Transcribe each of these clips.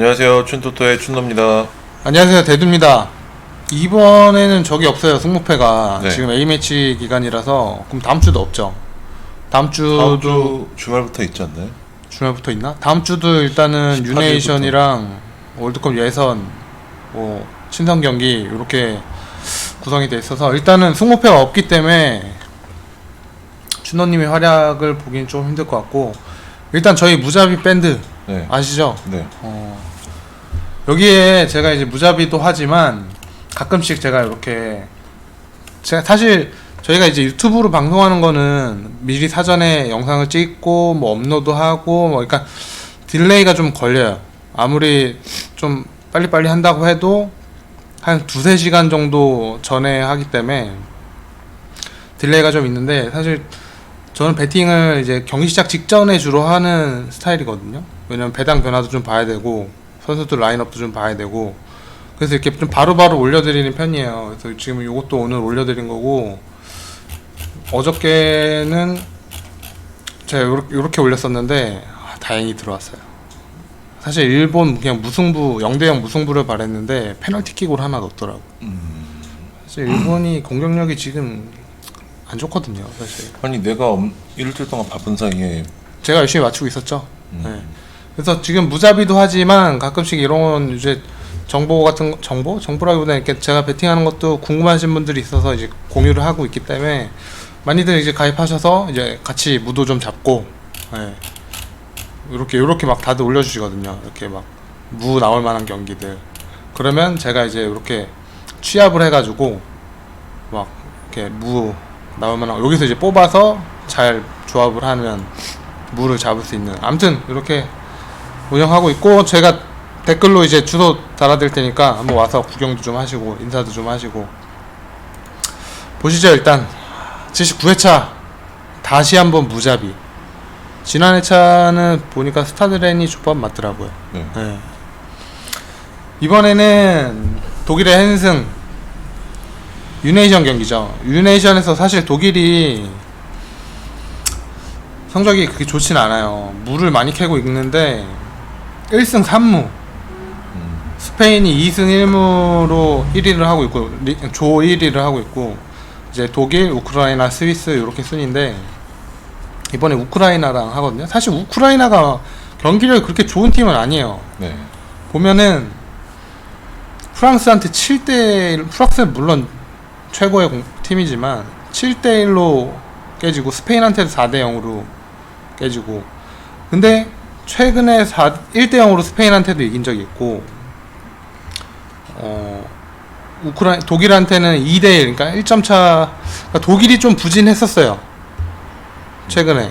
안녕하세요. 춘토토의 춘노입니다. 안녕하세요 대두입니다 이번에는 적이 없어요 승무패가 네. 지금 A매치 기간이라서 그럼 다음 주도 없죠 다음 주도 다음 주 주말부터 있지 않나요? 주말부터 있나? 다음 주도 일단은 18일부터. 유네이션이랑 월드컵 예선 뭐 친선 경기 이렇게 구성이 돼 있어서 일단은 승무패가 없기 때문에 준호님의 활약을 보기는 좀 힘들 것 같고 일단 저희 무자비 밴드 네. 아시죠? 네. 어, 여기에 제가 이제 무자비도 하지만 가끔씩 제가 이렇게 제가 사실 저희가 이제 유튜브로 방송하는 거는 미리 사전에 영상을 찍고 뭐 업로드하고 뭐 그러니까 딜레이가 좀 걸려요. 아무리 좀 빨리빨리 한다고 해도 한 두세 시간 정도 전에 하기 때문에 딜레이가 좀 있는데 사실 저는 배팅을 이제 경기 시작 직전에 주로 하는 스타일이거든요. 왜냐면 배당 변화도 좀 봐야 되고 선수들 라인업도 좀 봐야 되고 그래서 이렇게 좀 바로바로 올려드리는 편이에요. 그래서 지금 이것도 오늘 올려드린 거고 어저께는 제가 요렇게 올렸었는데 아, 다행히 들어왔어요. 사실 일본 그냥 무승부 0대0 무승부를 바랬는데 페널티킥을 하나 넣었더라고. 음. 사실 일본이 공격력이 지금 안 좋거든요. 사실 아니 내가 엄- 일주일 동안 바쁜 사이에 제가 열심히 맞추고 있었죠. 음. 네. 그래서 지금 무자비도 하지만 가끔씩 이런 이제 정보 같은 거- 정보 정보라기보다 이렇게 제가 베팅하는 것도 궁금하신 분들이 있어서 이제 공유를 하고 있기 때문에 많이들 이제 가입하셔서 이제 같이 무도 좀 잡고 예. 이렇게 이렇게 막 다들 올려주시거든요. 이렇게 막 무 나올 만한 경기들 그러면 제가 이제 이렇게 취합을 해가지고 막 이렇게 무 나올 만한 여기서 이제 뽑아서 잘 조합을 하면 무를 잡을 수 있는 아무튼 이렇게 운영하고 있고 제가 댓글로 이제 주소 달아드릴 테니까 한번 와서 구경도 좀 하시고 인사도 좀 하시고 보시죠 일단 79회차 다시 한번 무자비 지난 회차는 보니까 스타드렌이 조법 맞더라고요 네. 네. 이번에는 독일의 헨승 유네이션 경기죠. 유네이션에서 사실 독일이 성적이 그렇게 좋진 않아요. 물을 많이 캐고 있는데 1승 3무. 스페인이 2승 1무로 1위를 하고 있고 리- 조 1위를 하고 있고 이제 독일, 우크라이나, 스위스 이렇게 순인데 이번에 우크라이나랑 하거든요. 사실 우크라이나가 경기력이 그렇게 좋은 팀은 아니에요. 네. 보면은 프랑스한테 7대1 프랑스는 물론 최고의 공- 팀이지만 7대1로 깨지고 스페인한테도 4대0으로 깨지고 근데 최근에 4, 1대 0으로 스페인한테도 이긴 적이 있고 어 우크라 독일한테는 2대 1 그러니까 1점 차 그러니까 독일이 좀 부진했었어요 최근에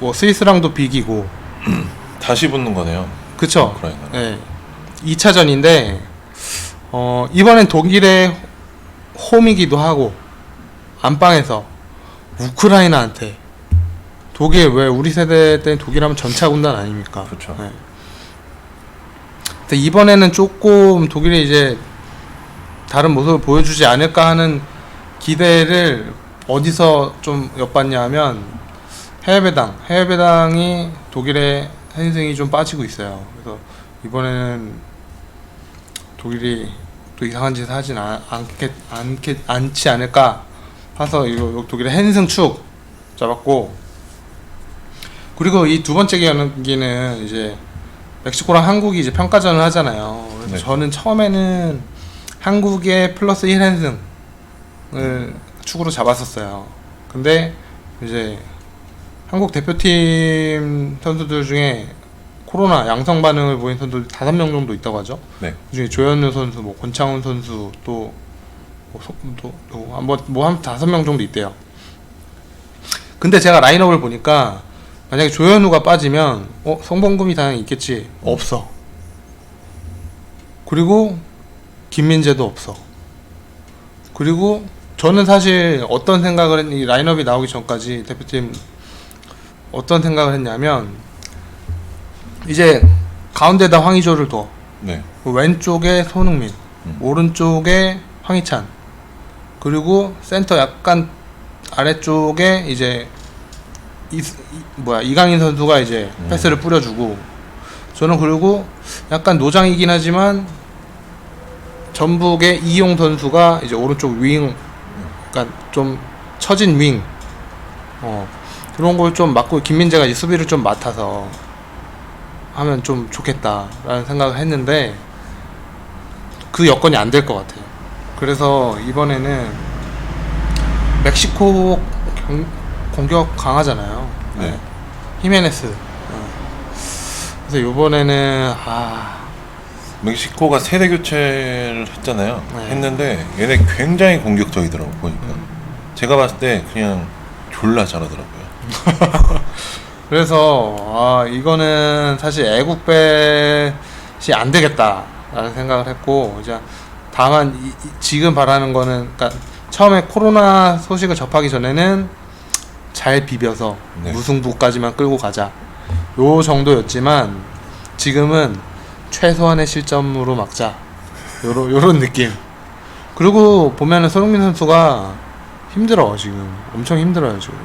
뭐 스위스랑도 비기고 다시 붙는 거네요. 그쵸 우크라이나. 네. 2차전인데 어, 이번엔 독일의 홈이기도 하고 안방에서 우크라이나한테 독일 왜 우리 세대 때는 독일하면 전차 군단 아닙니까? 그쵸. 네. 근데 이번에는 조금 독일이 이제 다른 모습을 보여주지 않을까 하는 기대를 어디서 좀 엿봤냐 하면 해외 배당 해외 배당이 독일의 현승이 좀 빠지고 있어요. 그래서 이번에는 독일이 또 이상한 짓을 하진 않, 않겠, 않겠, 않지 않을까 해서 이거 독일의 hen승 축 잡았고 그리고 이 두 번째 경기는 이제 멕시코랑 한국이 이제 평가전을 하잖아요. 그래서 네. 저는 처음에는 한국의 플러스 1hen승을 축으로 잡았었어요. 근데 이제 한국 대표팀 선수들 중에 코로나 양성 반응을 보인 선수들 다섯 명 정도 있다고 하죠. 네. 그중에 조현우 선수, 뭐 권창훈 선수 또 뭐, 소- 또, 또, 뭐, 뭐한 다섯 명 정도 있대요. 근데 제가 라인업을 보니까 만약에 조현우가 빠지면 어 성범금이 당연히 있겠지 없어. 그리고 김민재도 없어. 그리고 저는 사실 어떤 생각을 했, 이 라인업이 나오기 전까지 대표팀 어떤 생각을 했냐면 이제 가운데다 황의조를 둬. 네. 그 왼쪽에 손흥민, 음. 오른쪽에 황희찬, 그리고 센터 약간 아래쪽에 이제 이, 이- 뭐야 이강인 선수가 이제 음. 패스를 뿌려주고 저는 그리고 약간 노장이긴 하지만 전북의 이용 선수가 이제 오른쪽 윙, 그러니까 좀 처진 윙, 어 그런 걸 좀 맡고 김민재가 이제 수비를 좀 맡아서 하면 좀 좋겠다라는 생각을 했는데 그 여건이 안 될 것 같아요. 그래서 이번에는 멕시코 경- 공격 강하잖아요. 네. 히메네스. 어. 그래서 이번에는 아 멕시코가 세대 교체를 했잖아요. 네. 했는데 얘네 굉장히 공격적이더라고 보니까. 제가 봤을 때 그냥 졸라 잘하더라고요. 그래서 아 이거는 사실 애국배이 안 되겠다라는 생각을 했고 이제 다만 이- 이- 지금 바라는 거는 그러니까 처음에 코로나 소식을 접하기 전에는 잘 비벼서 네. 무승부까지만 끌고 가자 요 정도였지만 지금은 최소한의 실점으로 막자 요런 요런 느낌 그리고 보면은 손흥민 선수가 힘들어 지금 엄청 힘들어요 지금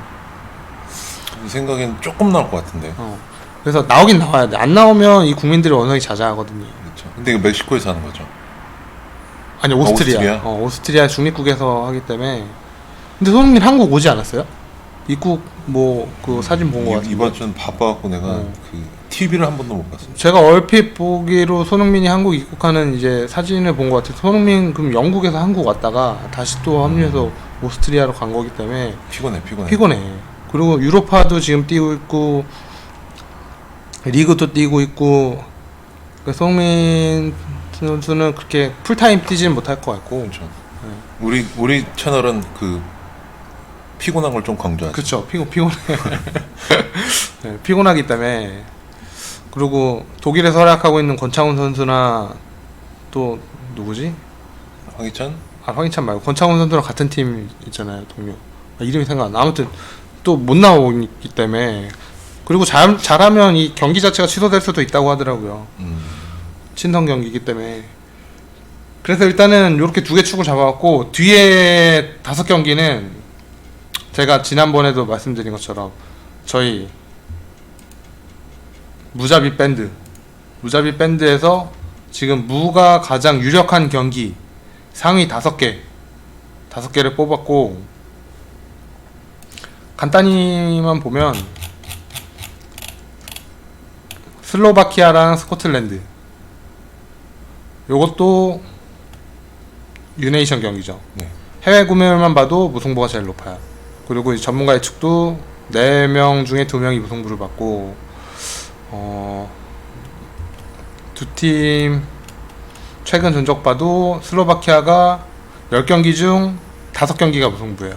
이 생각엔 조금 나올 것 같은데. 어. 그래서 나오긴 나와야 돼. 안 나오면 이 국민들이 워낙에 자자하거든요. 그렇죠. 근데 이거 멕시코에서 하는 거죠. 아니 오스트리아. 오스트리아? 어, 오스트리아 중립국에서 하기 때문에. 근데 손흥민 한국 오지 않았어요? 입국 뭐 그 사진 본거 이- 같은데. 이번 주는 바빠갖고 내가 어. 그 TV를 한 번도 못 봤어. 제가 얼핏 보기로 손흥민이 한국 입국하는 이제 사진을 본 것 같아요. 손흥민 그럼 영국에서 한국 왔다가 다시 또 합류해서 오스트리아로 간 거기 때문에 피곤해 피곤해. 피곤해. 그리고 유로파도 지금 뛰고 있고 리그도 뛰고 있고 그러니까 손흥민 선수는 그렇게 풀타임 뛰지는 못할 것 같고 그렇죠. 우리 우리 채널은 그 피곤한 걸 좀 강조하죠. 그렇죠. 피곤 피곤해. 네, 피곤하기 때문에. 그리고 독일에서 활약하고 있는 권창훈 선수나 또 누구지? 황희찬? 아 황희찬 말고. 권창훈 선수랑 같은 팀 있잖아요 동료. 아, 이름이 생각 안 나. 아무튼 또 못 나오기 때문에. 그리고 잘 잘하면 이 경기 자체가 취소될 수도 있다고 하더라고요. 음. 친선 경기이기 때문에. 그래서 일단은 이렇게 두 개 축을 잡아갖고 뒤에 다섯 경기는 제가 지난번에도 말씀드린 것처럼 저희 무자비 밴드 무자비 밴드에서 지금 무가 가장 유력한 경기 상위 다섯 개 다섯 개를 뽑았고 간단히만 보면 슬로바키아랑 스코틀랜드 요것도 유네이션 경기죠. 네. 해외 구매율만 봐도 무승부가 제일 높아요. 그리고 이제 전문가 예측도 4명 중에 2명이 무승부를 받고 어, 두팀 최근 전적 봐도 슬로바키아가 10경기 중 5경기가 무승부예요.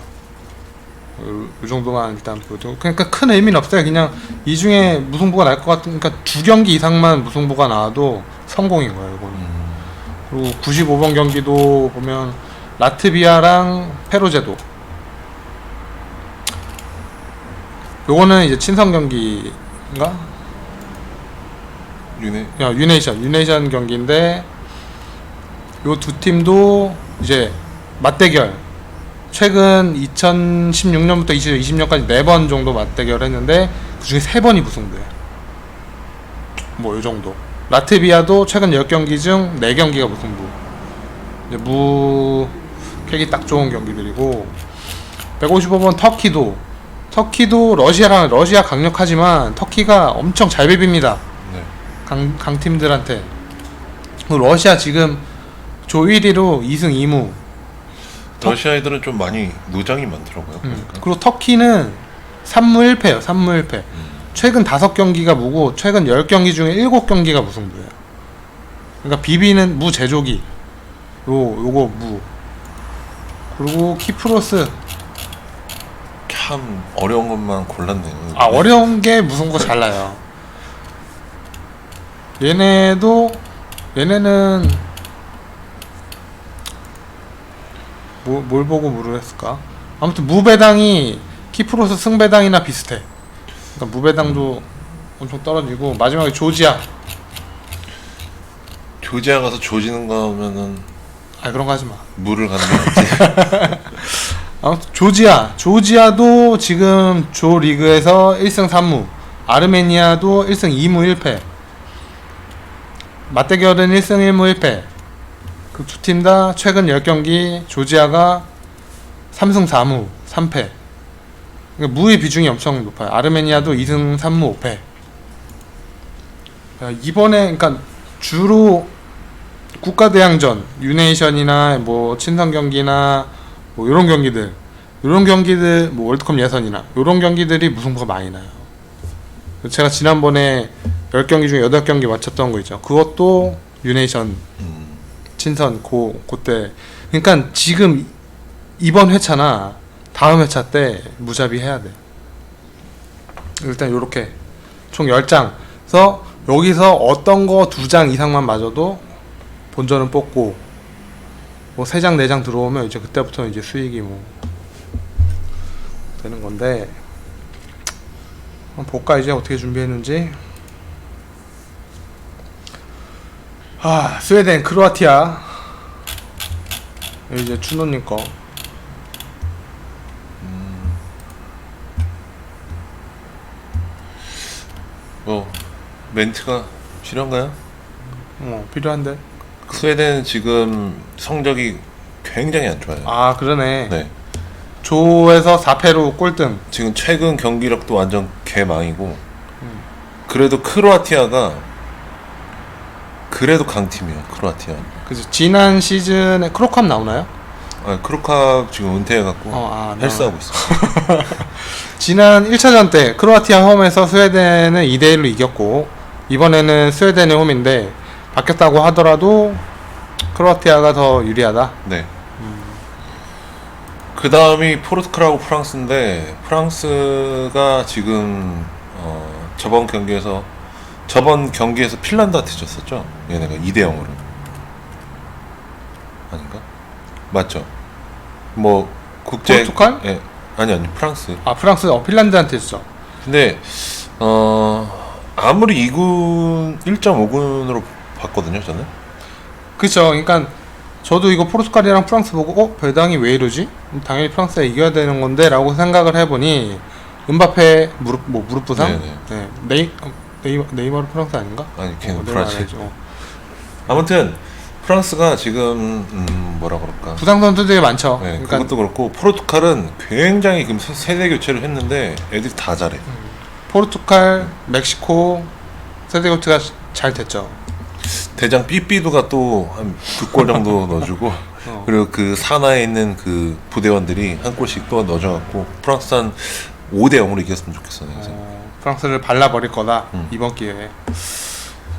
요, 요 정도만 일단 보여도 그러니까 큰 의미는 없어요. 그냥 이 중에 무승부가 날 것 같으니까 두 경기 이상만 무승부가 나와도 성공인 거예요. 이거는. 음. 그리고 95번 경기도 보면 라트비아랑 페루제도 요거는 이제 친선 경기인가? 유네 야, 유네이션 유네이션 경기인데 요 두 팀도 이제 맞대결 최근 2016년부터 2020년까지 네 번 정도 맞대결 했는데 그 중에 세 번이 무승부예요. 뭐 요 정도. 라트비아도 최근 10경기 중 4경기가 무승부. 이제 무 캐기 딱 좋은 경기들이고 155번 터키도 터키도 러시아랑 러시아 강력하지만 터키가 엄청 잘 비빕니다. 네. 강, 강팀들한테 러시아 지금 조 1위로 2승 2무 러시아 애들은 좀 많이 무장이 많더라고요. 음. 보니까. 그리고 터키는 3무 1패예요 3무 1패 음. 최근 5경기가 무고 최근 10경기 중에 7경기가 무승부예요 그러니까 비비는 무 제조기 요, 요거 무 그리고 키프로스 참 어려운 것만 골랐네요. 아 어려운 게 무승부가 잘 나요 얘네도 얘네는 뭐, 뭘 보고 무를 했을까? 아무튼 무배당이 키프로스 승배당이나 비슷해. 그러니까 무배당도 엄청 떨어지고 마지막에 조지아. 조지아 가서 조지는 거면은 아 그런 거 하지 마. 물을 가는 게 낫지. 아무튼 조지아, 조지아도 지금 조 리그에서 1승 3무, 아르메니아도 1승 2무 1패. 맞대결은 1승 1무 1패. 그 두 팀 다 최근 10경기 조지아가 3승 4무 3패. 그러니까 무의 비중이 엄청 높아요. 아르메니아도 2승 3무 5패. 야, 이번에 그러니까 주로 국가 대항전, 유네이션이나 뭐 친선 경기나 뭐 이런 경기들, 이런 경기들 뭐 월드컵 예선이나 이런 경기들이 무승부가 많이 나요. 제가 지난번에 10경기 중에 8경기 맞췄던 거 있죠. 그것도 유네이션 음, 친선 고 그때 그러니까 지금 이번 회차나 다음 회차 때 무자비 해야 돼. 일단 요렇게 총 10장에서 여기서 어떤 거 두 장 이상만 맞아도 본전은 뽑고 뭐 세 장 네 장 들어오면 이제 그때부터 이제 수익이 뭐 되는 건데 한번 볼까? 이제 어떻게 준비했는지. 아 스웨덴 크로아티아. 이제 추노님 거. 뭐 멘트가 필요한가요? 어, 필요한데 스웨덴 지금 성적이 굉장히 안 좋아요. 아 그러네 네. 조에서 4패로 꼴등 지금 최근 경기력도 완전 개망이고 그래도 크로아티아가 그래도 강팀이에요. 크로아티아. 그죠 지난 시즌에 크로캅 나오나요? 아, 크로카 지금 은퇴해갖고 어, 아, 헬스하고 있어. 지난 1차전 때 크로아티아 홈에서 스웨덴은 2대 1로 이겼고 이번에는 스웨덴의 홈인데 바뀌었다고 하더라도 크로아티아가 더 유리하다 네. 그 다음이 포르투갈하고 프랑스인데 프랑스가 지금 어, 저번 경기에서 저번 경기에서 핀란드한테 졌었죠. 얘네가 2대 0으로 아닌가? 맞죠? 뭐 국제 포르투갈? 예. 아니 아니 프랑스. 아 프랑스 어 핀란드한테 졌죠 근데 어 아무리 2군 1.5군으로 봤거든요, 저는. 그쵸 그러니까 저도 이거 포르투갈이랑 프랑스 보고 어? 배당이 왜 이러지? 당연히 프랑스가 이겨야 되는 건데 라고 생각을 해보니 은바페 무릎 뭐 무릎 부상? 네네. 네. 네이, 어, 네이, 네이마르 프랑스 아닌가? 아니 걔는 어, 브라질. 어. 아무튼 프랑스가 지금 음, 뭐라 그럴까? 부상 선수들이 많죠 네, 그러니까 그것도 그렇고 포르투갈은 굉장히 지금 세- 세대 교체를 했는데 애들이 다 잘해. 포르투갈, 멕시코 세대 교체가 잘 됐죠 대장 삐삐두가 또 한 두 골 정도 넣어주고 어. 그리고 그 산하에 있는 그 부대원들이 한 골씩 또 넣어줘갖고 프랑스 한 5대 0으로 이겼으면 좋겠어. 요 어, 프랑스를 발라버릴 거다 음. 이번 기회에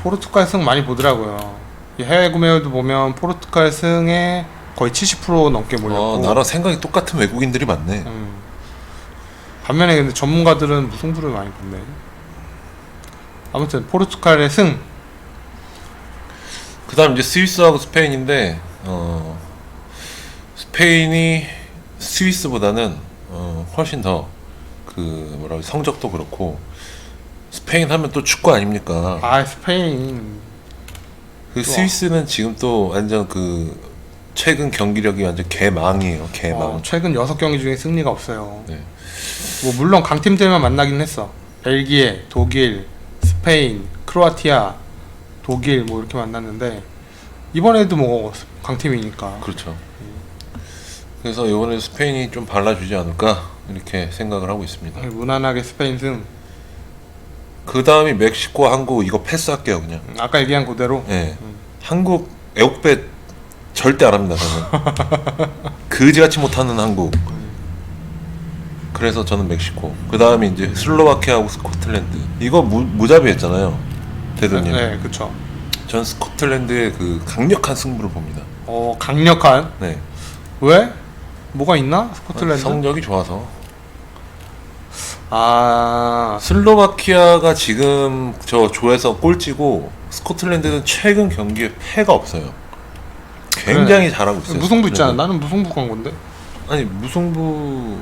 포르투갈 승 많이 보더라고요 이 해외 구매율도 보면 포르투갈 승에 거의 70% 넘게 몰렸고 어, 나랑 생각이 똑같은 외국인들이 많네. 음. 반면에 근데 전문가들은 무승부를 많이 본대 아무튼 포르투갈의 승 그 다음 이제 스위스하고 스페인인데 어, 스페인이 스위스보다는 어, 훨씬 더 그 뭐라 그 성적도 그렇고 스페인 하면 또 축구 아닙니까? 아 스페인 그. 스위스는 지금 또 완전 그 최근 경기력이 완전 개망이에요. 개망. 어, 최근 6경기 중에 승리가 없어요 네. 뭐 물론 강팀들만 만나긴 했어. 벨기에, 독일, 스페인, 크로아티아, 독일 뭐 이렇게 만났는데 이번에도 뭐 강팀이니까. 그렇죠. 그래서 이번에 스페인이 좀 발라주지 않을까 이렇게 생각을 하고 있습니다. 무난하게 스페인 승. 그 다음이 멕시코, 한국 이거 패스할게요 그냥. 음, 아까 얘기한 그대로 예. 한국 애국배 절대 안 합니다 저는. 그지같이 못하는 한국. 그래서 저는 멕시코. 그 다음에 이제 슬로바키아하고 스코틀랜드. 이거 무, 무자비했잖아요. 대도님. 네, 그쵸. 전 스코틀랜드의 그 강력한 승부를 봅니다. 어, 강력한. 네. 왜? 뭐가 있나? 스코틀랜드? 성적이 좋아서. 아, 슬로바키아가 지금 저 조에서 꼴찌고 스코틀랜드는 최근 경기에 패가 없어요. 굉장히 잘하고 있어요. 무승부 있잖아. 스코틀랜드. 나는 무승부 간 건데. 아니 무승부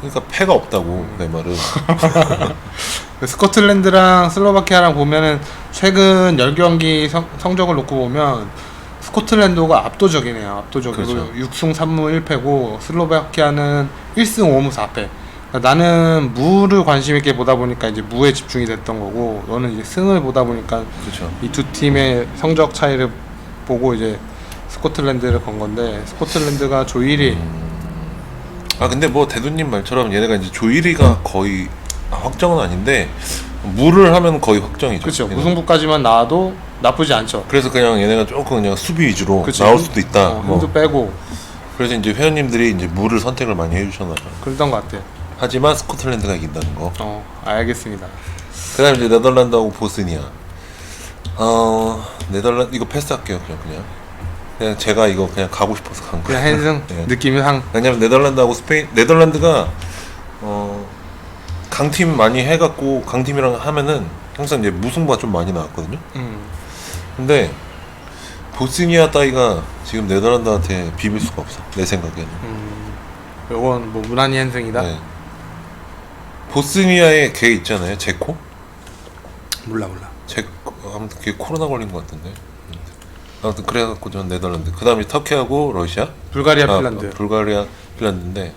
그러니까 패가 없다고 내 말은. 스코틀랜드랑 슬로바키아랑 보면은 최근 10경기 성, 성적을 놓고 보면 스코틀랜드가 압도적이네요. 압도적이고 그렇죠. 6승 3무 1패고 슬로바키아는 1승 5무 4패. 그러니까 나는 무를 관심 있게 보다 보니까 이제 무에 집중이 됐던 거고 너는 이제 승을 보다 보니까 그렇죠. 이 두 팀의 성적 차이를 보고 이제 스코틀랜드를 건 건데 스코틀랜드가 조 1위 아 근데 뭐 대두님 말처럼 얘네가 이제 조 1위가 거의 확정은 아닌데 무를 하면 거의 확정이죠. 그렇죠 얘네가. 무승부까지만 나와도 나쁘지 않죠 그래서 그냥 얘네가 조금 그냥 수비 위주로 그치. 나올 수도 있다. 어, 뭐. 힘도 빼고 그래서 이제 회원님들이 이제 무를 선택을 많이 해주셨나 봐요. 그랬던 것 같아 하지만 스코틀랜드가 이긴다는 거. 어 알겠습니다 그다음 이제 네덜란드하고 보스니아. 어 네덜란드 이거 패스할게요 그냥 그냥. 그냥 제가 이거 그냥 가고 싶어서 간 그냥 거예요. 한승 네. 느낌이 상 왜냐면 네덜란드하고 스페인 네덜란드가 어 강팀 많이 해갖고 강팀이랑 하면은 항상 이제 무승부가 좀 많이 나왔거든요. 음. 근데 보스니아 따위가 지금 네덜란드한테 비빌 수가 없어 내 생각에는. 음. 요건 뭐 무난히 한승이다 네. 보스니아에 걔 있잖아요 제코. 몰라 몰라 제 아무튼 걔 코로나 걸린 것 같은데. 아무튼 그래갖고 전 네덜란드. 그 다음에 터키하고 러시아. 불가리아 아, 핀란드 불가리아 핀란드인데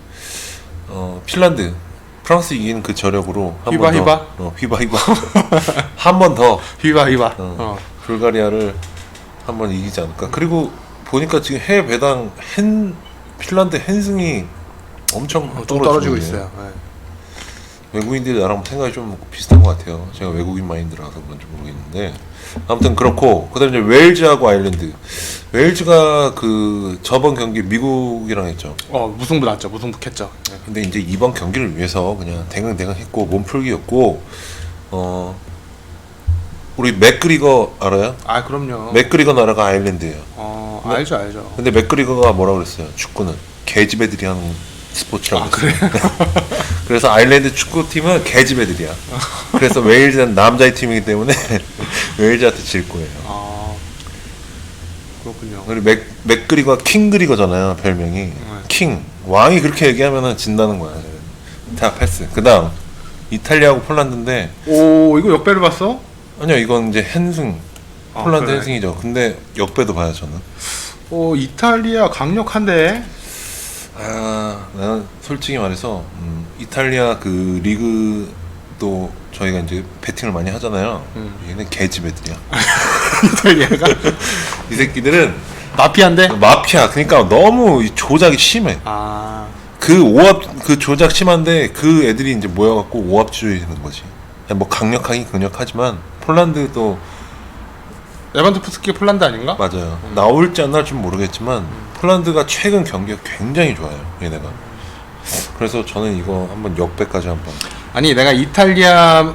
어 핀란드 프랑스 이긴 그 저력으로 한 휘바, 번 더 휘바? 어, 휘바 휘바 한 번 더 휘바 휘바 어. 어. 불가리아를 한 번 이기지 않을까 그리고 보니까 지금 해외 배당 헨 핀란드 헨승이 엄청 어, 좀 떨어지고 있네요. 있어요 네. 외국인들이 나랑 생각이 좀 비슷한 것 같아요. 제가 외국인 마인드라서 그런지 모르겠는데 아무튼 그렇고 그다음에 이제 웨일즈하고 아일랜드 웨일즈가 그 저번 경기 미국이랑 했죠. 어 무승부 났죠 무승부 캤죠 네. 근데 이제 이번 경기를 위해서 그냥 댕강댕강 했고 몸풀기였고 어 우리 맥그리거 알아요? 아 그럼요 맥그리거 나라가 아일랜드예요. 어 네. 알죠 알죠 근데 맥그리거가 뭐라 그랬어요? 축구는 개집애들이 하는 스포츠라고. 아 그래 그래서 아일랜드 축구팀은 개집 애들이야. 그래서 웨일즈는 남자의 팀이기 때문에 웨일즈한테 질 거예요. 아 그렇군요 그리고 맥 맥그리거가 킹그리거잖아요 별명이 킹 왕이 그렇게 얘기하면은 진다는 거야. 다 패스. 그 다음 이탈리아하고 폴란드인데 오 이거 역배를 봤어? 아니요 이건 이제 hen승 아, 폴란드 그래. hen승이죠. 근데 역배도 봐요 저는. 오 이탈리아 강력한데 아 나는 솔직히 말해서 음, 이탈리아 그 리그도 저희가 이제 배팅을 많이 하잖아요. 음. 얘는 개집 애들이야. 이탈리아가 이 새끼들은 마피아인데 마피아 그러니까 너무 이 조작이 심해. 아 그 오합 그 조작 심한데 그 애들이 이제 모여갖고 오합주의 하는 거지. 그냥 뭐 강력하긴 강력하지만 폴란드도 레반도프스키 폴란드 아닌가? 맞아요. 나올지 안 나올지 모르겠지만 폴란드가 최근 경기가 굉장히 좋아요. 얘네가. 그래서 저는 이거 한번 역배까지 한번. 아니 내가 이탈리아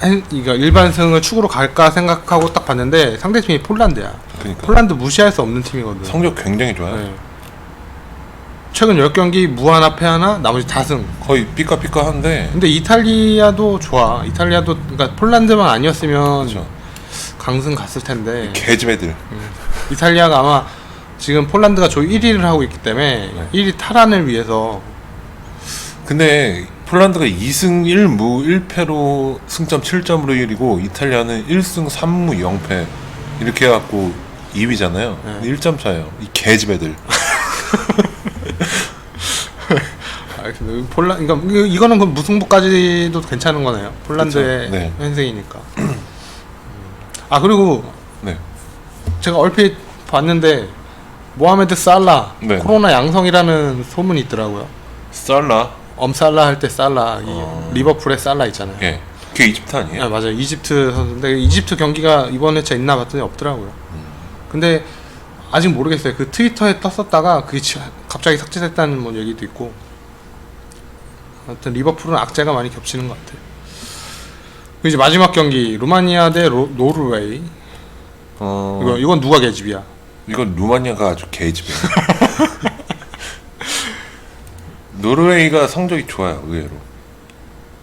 한- 이거 일반승을 축으로 갈까 생각하고 딱 봤는데 상대팀이 폴란드야. 그러니까 폴란드 무시할 수 없는 팀이거든. 성적 굉장히 좋아요. 네. 최근 10경기 무 하나 패 하나 나머지 다 승. 거의 삐까삐까한데 근데 이탈리아도 좋아. 이탈리아도 그러니까 폴란드만 아니었으면 그렇죠. 강승 갔을 텐데 개집애들. 이탈리아가 아마 지금 폴란드가 조 1위를 하고 있기 때문에 네. 1위 탈환을 위해서 근데 폴란드가 2승 1무 1패로 승점 7점으로 1위고 이탈리아는 1승 3무 0패 이렇게 해갖고 2위잖아요. 네. 1점 차예요. 이 개집애들. 폴라 그러니까 이거- 이거는 그 무승부까지도 괜찮은 거네요. 폴란드의 그쵸. 네. 현생이니까. 아 그리고 네. 제가 얼핏 봤는데 모하메드 살라 네. 코로나 양성이라는 소문이 있더라고요. 살라. 엄살라 할 때 살라 이 어. 리버풀의 살라 있잖아요. 예. 그게 이집트 아니에요? 아 맞아요. 이집트 선수인데 이집트 경기가 이번 회차 있나 봤더니 없더라고요. 음. 근데 아직 모르겠어요. 그 트위터에 떴었다가 그게 지- 갑자기 삭제됐다는 뭐 얘기도 있고. 아무튼 리버풀은 악재가 많이 겹치는 것 같아요. 그리고 이제 마지막 경기 루마니아 대 로- 노르웨이. 어. 이거 이건 누가 계집이야? 이건 루마니아가 아주 개집애요. 노르웨이가 성적이 좋아요, 의외로.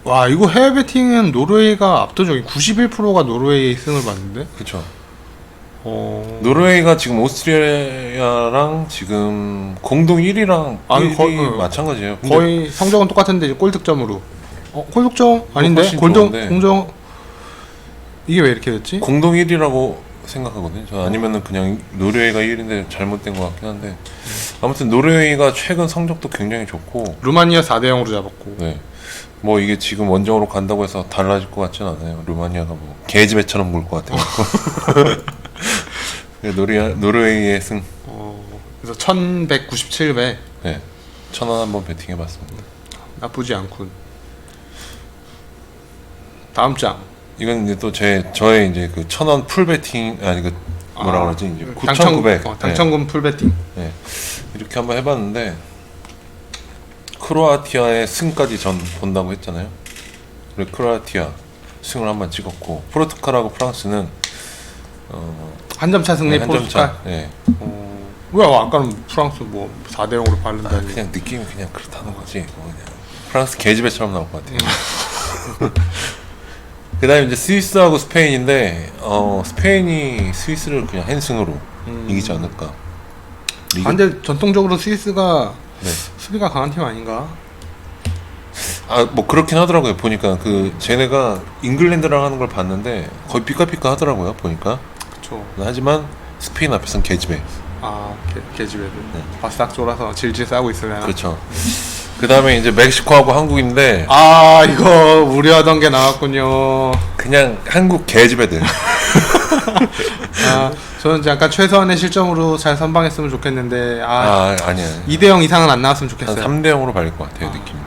와 이거 해외 배팅은 노르웨이가 압도적인 91%가 노르웨이 승을 봤는데. 그렇죠. 어. 노르웨이가 지금 오스트리아랑 지금 공동 1위랑 아니, 1위 거의- 어. 마찬가지예요. 거의 성적은 똑같은데 골 득점으로. 어, 골 득점 아닌데? 훨씬 골 득, 좋은데. 공정 이게 왜 이렇게 됐지? 공동 1위라고 생각하거든요. 저 아니면은 그냥 노르웨이가 1위인데 잘못된 것 같긴 한데 아무튼 노르웨이가 최근 성적도 굉장히 좋고 루마니아 4대 0으로 잡았고. 네. 뭐 이게 지금 원정으로 간다고 해서 달라질 것 같진 않아요. 루마니아가 뭐 개집애처럼 물 것 같아요. 노르 노르웨이의 승. 어, 그래서 1197배 네. 천원 한번 베팅해봤습니다. 나쁘지 않군. 다음 장. 이건 이제 또 제 저의 이제 그 천원 풀 베팅 아니 그 뭐라 아, 그러지 이제 당첨- 9,900 어, 당첨금 풀 베팅. 네. 이렇게 한번 해봤는데 크로아티아의 승까지 전 본다고 했잖아요. 그리고 크로아티아 승을 한번 찍었고 포르투갈하고 프랑스는 어, 한 점 차 승리 한 포르투갈. 네. 어, 왜 아까는 프랑스 뭐 4대 0으로 아, 바른다니. 그냥 느낌이 그냥 그렇다는 거지. 뭐 그냥 프랑스 개집애처럼 나올 것 같아요. 그 다음에 이제 스위스하고 스페인인데 어, 스페인이 스위스를 그냥 핸승으로 음. 이기지 않을까. 이게- 아, 근데 전통적으로 스위스가 네. 수비가 강한 팀 아닌가? 아 뭐 그렇긴 하더라고요 보니까 그 쟤네가 잉글랜드랑 하는 걸 봤는데 거의 삐까삐까 하더라고요 보니까 그쵸. 하지만 스페인 앞에선 개집애 아, 개, 개집애들. 네. 바싹 쫄아서 질질 싸고 있으려나? 그렇죠 그 다음에 이제 멕시코하고 한국인데 아, 이거 우려하던 게 나왔군요. 그냥 한국 개집애들 아, 저는 약간 최소한의 실점으로 잘 선방했으면 좋겠는데, 아, 아 아니야 2대0 이상은 안 나왔으면 한 좋겠어요. 3대 0으로 발릴 것 같아요 느낌이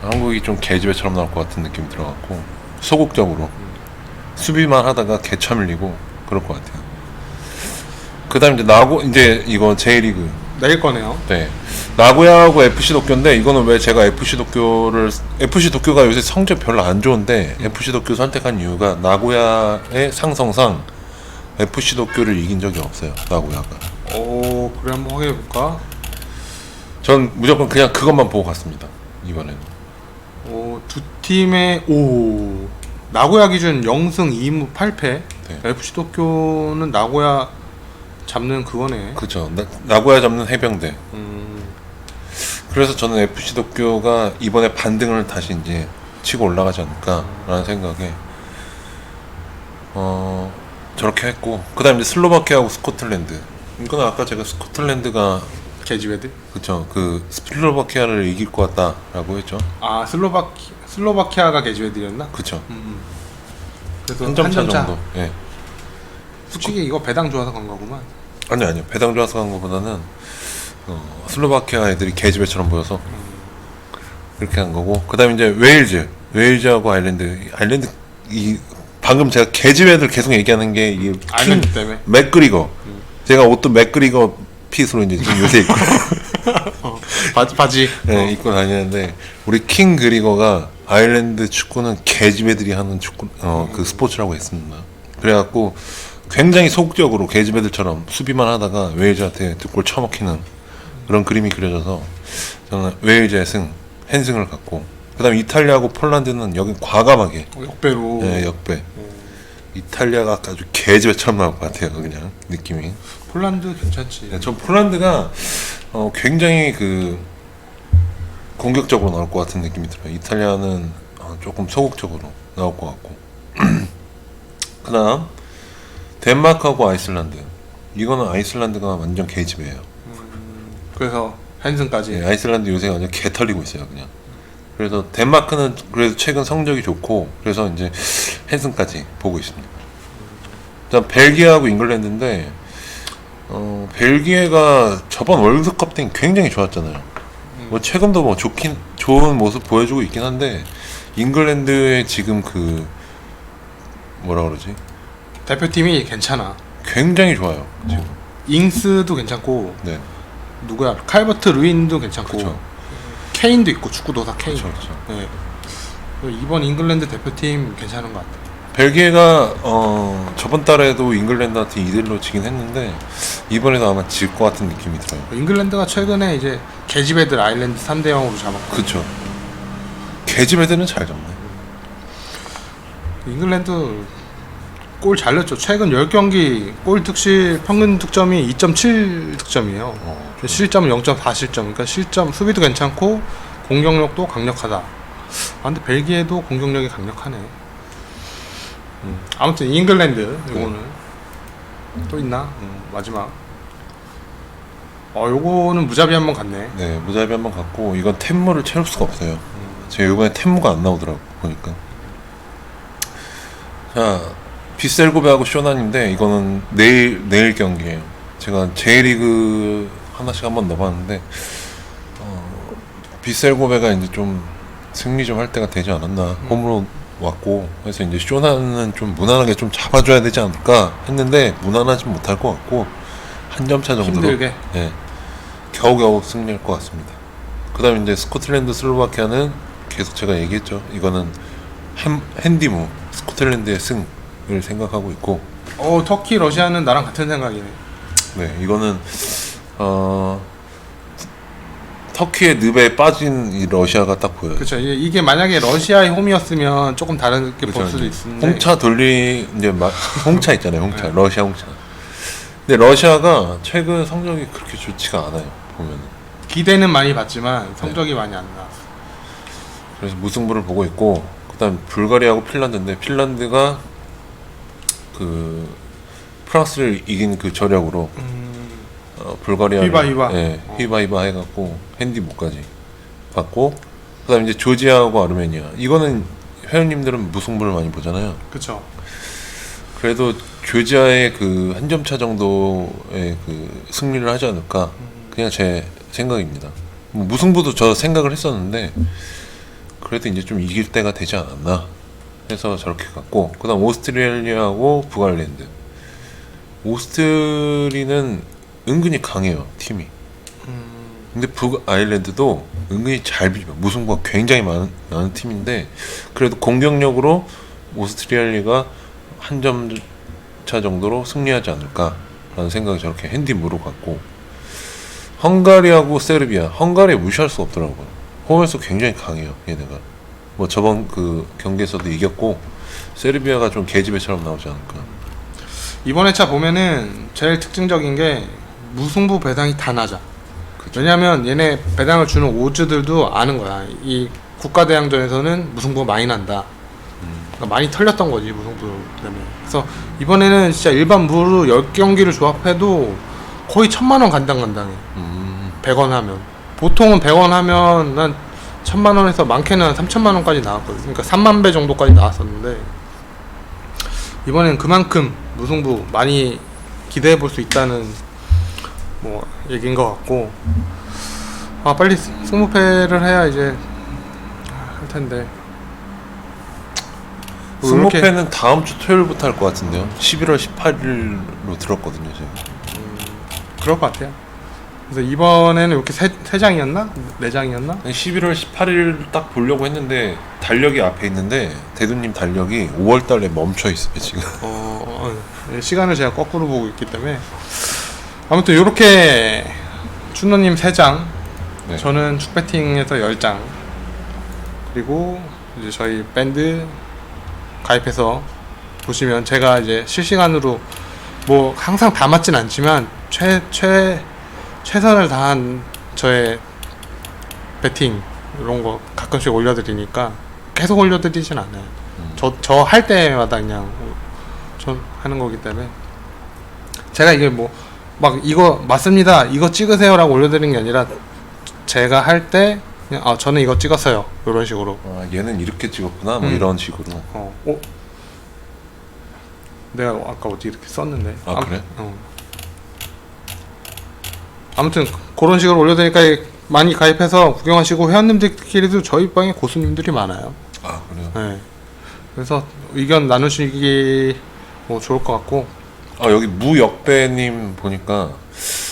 한국이 좀 개집애처럼 나올 것 같은 느낌이 들어갖고 소극적으로 수비만 하다가 개차 밀리고 그럴 것 같아요 그 다음 이제 나고 이제 이거 J리그 내일 거네요. 네. 나고야하고 FC 도쿄인데 이거는 왜 제가 FC 도쿄를 FC 도쿄가 요새 성적 별로 안 좋은데 FC 도쿄 선택한 이유가 나고야의 상성상 FC 도쿄를 이긴 적이 없어요. 나고야가. 오, 그래 한번 확인해 볼까? 전 무조건 그냥 그것만 보고 갔습니다. 이번에는. 오, 두 팀의 오 나고야 기준 0승 2무 8패. 네. FC 도쿄는 나고야 잡는 그거네. 그죠. 나, 나고야 잡는 해병대. 음, 그래서 저는 FC 도쿄가 이번에 반등을 다시 이제 치고 올라가지 않을까라는 생각에 어 저렇게 했고 그다음 이제 슬로바키아하고 스코틀랜드 이거는 아까 제가 스코틀랜드가 개집애들. 그쵸 그 슬로바키아를 이길 것 같다라고 했죠 아 슬로바키 슬로바키아가 개집애들이었나? 그쵸 음, 음. 한점차 한점 차. 정도 예 솔직히 이거 배당 좋아서 간 거구만. 아니 아니요 배당 좋아서 간 것보다는 어, 슬로바키아 애들이 개집애처럼 보여서 그렇게 한 거고 그다음 이제 웨일즈 웨일즈하고 아일랜드 아일랜드 이 방금 제가 개집애들 계속 얘기하는 게 이게 킹 아일랜드 때문에. 맥그리거 제가 옷도 맥그리거 핏으로 이제 지금 요새 입고 어, 바지 바지. 네, 입고 다니는데 우리 킹 그리거가 아일랜드 축구는 개집애들이 하는 축구 어그 스포츠라고 했습니다. 그래갖고 굉장히 소극적으로 개집애들처럼 수비만 하다가 웨일즈한테 두골 쳐먹히는 그런 그림이 그려져서 저는 웨일즈의 승 헨승을 갖고 그다음 에 이탈리아하고 폴란드는 여기 과감하게 어, 역배로. 예, 역배. 이탈리아가 아주 개집애처럼 나올 것 같아요. 그냥 느낌이. 폴란드 괜찮지. 네, 전 폴란드가 어, 굉장히 그 공격적으로 나올 것 같은 느낌이 들어요. 이탈리아는 어, 조금 소극적으로 나올 것 같고. 그다음 덴마크하고 아이슬란드. 이거는 아이슬란드가 완전 개집이에요. 그래서 헨슨까지. 네, 아이슬란드 요새 완전 개 털리고 있어요, 그냥. 그래서 덴마크는 그래도 최근 성적이 좋고 그래서 이제 헨슨까지 보고 있습니다. 일단 벨기에하고 잉글랜드인데 어, 벨기에가 저번 월드컵 때 굉장히 좋았잖아요. 뭐 최근도 뭐 좋긴 좋은 모습 보여주고 있긴 한데 잉글랜드의 지금 그 뭐라 그러지? 대표팀이 괜찮아. 굉장히 좋아요. 지금. 잉스도 괜찮고 네. 누구야? 칼버트 루인도 괜찮고 그렇죠. 케인도 있고 축구 도사 케인. 그렇죠. 그렇죠. 네. 이번 잉글랜드 대표팀 괜찮은 것 같아. 벨기에가 어, 저번 달에도 잉글랜드한테 2대1로 지긴 했는데 이번에도 아마 질 것 같은 느낌이 들어요. 잉글랜드가 최근에 이제 개집애들 아일랜드 3대 0으로 잡았고 그쵸. 개집 애들은 잘 잡네. 잉글랜드 골 잘 넣었죠. 최근 10경기 골 득실 평균 득점이 2.7 득점이에요. 어, 실점은 0.4 실점. 그러니까 실점 수비도 괜찮고 공격력도 강력하다. 아, 근데 벨기에도 공격력이 강력하네. 음, 아무튼 잉글랜드 이거는 또 있나? 음, 마지막. 어, 요거는 무자비 한번 갔네. 네, 무자비 한번 갖고 이건 템물을 채울 수가 없어요. 제가 이번에 템무가 안 나오더라고 보니까. 자 비셀고베하고 쇼난인데 이거는 내일 내일 경기예요. 제가 J리그 하나씩 한번 넣어봤는데 어, 비셀고베가 이제 좀 승리 좀 할 때가 되지 않았나 홈으로 왔고 그래서 이제 쇼난은 좀 무난하게 좀 잡아줘야 되지 않을까 했는데 무난하진 못할 것 같고 한 점 차 정도로 힘들게. 예, 겨우겨우 승리할 것 같습니다. 그다음 이제 스코틀랜드 슬로바키아는 계속 제가 얘기했죠. 이거는 핸, 핸디무 스코틀랜드의 승 을 생각하고 있고 어 터키 러시아는 나랑 같은 생각이네. 네 이거는 어 터키의 늪에 빠진 이 러시아가 딱 보여요. 그렇죠. 이게, 이게 만약에 러시아의 홈이었으면 조금 다르게 볼 수도 있는데. 홍차 돌리 이제 마, 홍차 있잖아요. 홍차 네. 러시아 홍차. 근데 러시아가 최근 성적이 그렇게 좋지가 않아요. 보면은. 기대는 많이 받지만 성적이 많이 안 나왔어. 그래서 무승부를 보고 있고 그다음 불가리아하고 핀란드인데 핀란드가 그 프랑스를 이긴 그 저력으로 음, 어, 불가리아 휘바 휘바. 예, 어. 휘바 휘바 해갖고 핸디무까지 받고 그다음 이제 조지아하고 아르메니아 이거는 회원님들은 무승부를 많이 보잖아요. 그렇죠. 그래도 조지아의 그 한 점 차 정도의 그 승리를 하지 않을까 그냥 제 생각입니다. 뭐 무승부도 저 생각을 했었는데 그래도 이제 좀 이길 때가 되지 않았나 해서 저렇게 갔고 그 다음 오스트레일리아하고 북아일랜드. 오스트리는 은근히 강해요 팀이. 음, 근데 북아일랜드도 은근히 잘 비벼. 무승부가 굉장히 많은, 많은 팀인데 그래도 공격력으로 오스트리아리가 한 점 차 정도로 승리하지 않을까라는 생각이 저렇게 핸디무로 갔고. 헝가리하고 세르비아. 헝가리 무시할 수 없더라고요. 홈에서 굉장히 강해요 얘네가 뭐 저번 그 경기에서도 이겼고 세르비아가 좀 계집애처럼 나오지 않을까 이번 회차 보면은 제일 특징적인 게 무승부 배당이 다 낮아. 그쵸. 왜냐하면 얘네 배당을 주는 오즈들도 아는 거야. 이 국가대항전에서는 무승부 많이 난다. 그러니까 많이 털렸던 거지 무승부 때문에. 그래서 이번에는 진짜 일반 무로 10경기를 조합해도 거의 천만 원 간당간당해. 음, 100원 하면. 보통은 100원 하면 난 천만 원에서 많게는 한 3천만 원까지 나왔거든. 그러니까 3만 배 정도까지 나왔었는데 이번엔 그만큼 무승부 많이 기대해 볼 수 있다는 뭐 얘기인 것 같고 아 빨리 스- 승무패를 해야 이제 할 텐데 뭐 이렇게- 승모패는 다음 주 토요일부터 할 것 같은데요 11월 18일로 들었거든요 제가 그럴 것 같아요. 그래서 이번에는 이렇게 세, 세 장이었나 네 장이었나 11월 18일 딱 보려고 했는데 달력이 앞에 있는데 대두님 달력이 5월 달에 멈춰 있어요 지금. 어, 어, 예, 시간을 제가 거꾸로 보고 있기 때문에 아무튼 이렇게 춘노님 3장 네. 저는 축배팅에서 10장 그리고 이제 저희 밴드 가입해서 보시면 제가 이제 실시간으로 뭐 항상 다 맞진 않지만 최, 최, 최선을 다한 저의 배팅 이런 거 가끔씩 올려드리니까 계속 올려드리진 않아요. 저저 할 때마다 그냥 저 하는 거기 때문에 제가 이게 뭐 막 이거 맞습니다 이거 찍으세요라고 올려드리는 게 아니라 제가 할 때 그냥 아 저는 이거 찍었어요 이런 식으로 아 얘는 이렇게 찍었구나 뭐 음. 이런 식으로. 어, 어? 내가 아까 어디 이렇게 썼는데 아, 아무- 그래? 어. 아무튼 그런 식으로 올려드리니까 많이 가입해서 구경하시고 회원님들끼리도 저희 방에 고수님들이 많아요 아 그래요. 네. 그래서 의견 나누시기 뭐 좋을 것 같고 아 여기 무역배님 보니까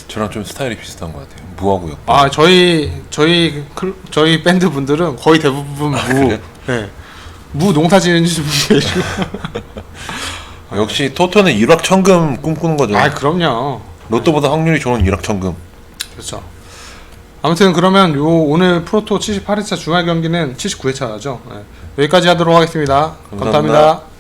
저랑 좀 스타일이 비슷한 것 같아요. 무하고 역배. 아 저희 저희 클- 저희 밴드 분들은 거의 대부분 무 아, 그래요? 네. 무 농사 지는 분 계시고 역시 토토는 일확천금 꿈꾸는 거죠. 아 그럼요 로또보다 확률이 좋은 일확천금. 그렇죠 아무튼 그러면 요 오늘 프로토 78회차 주말 경기는 79회차죠 네. 여기까지 하도록 하겠습니다 감사합니다. 감사합니다.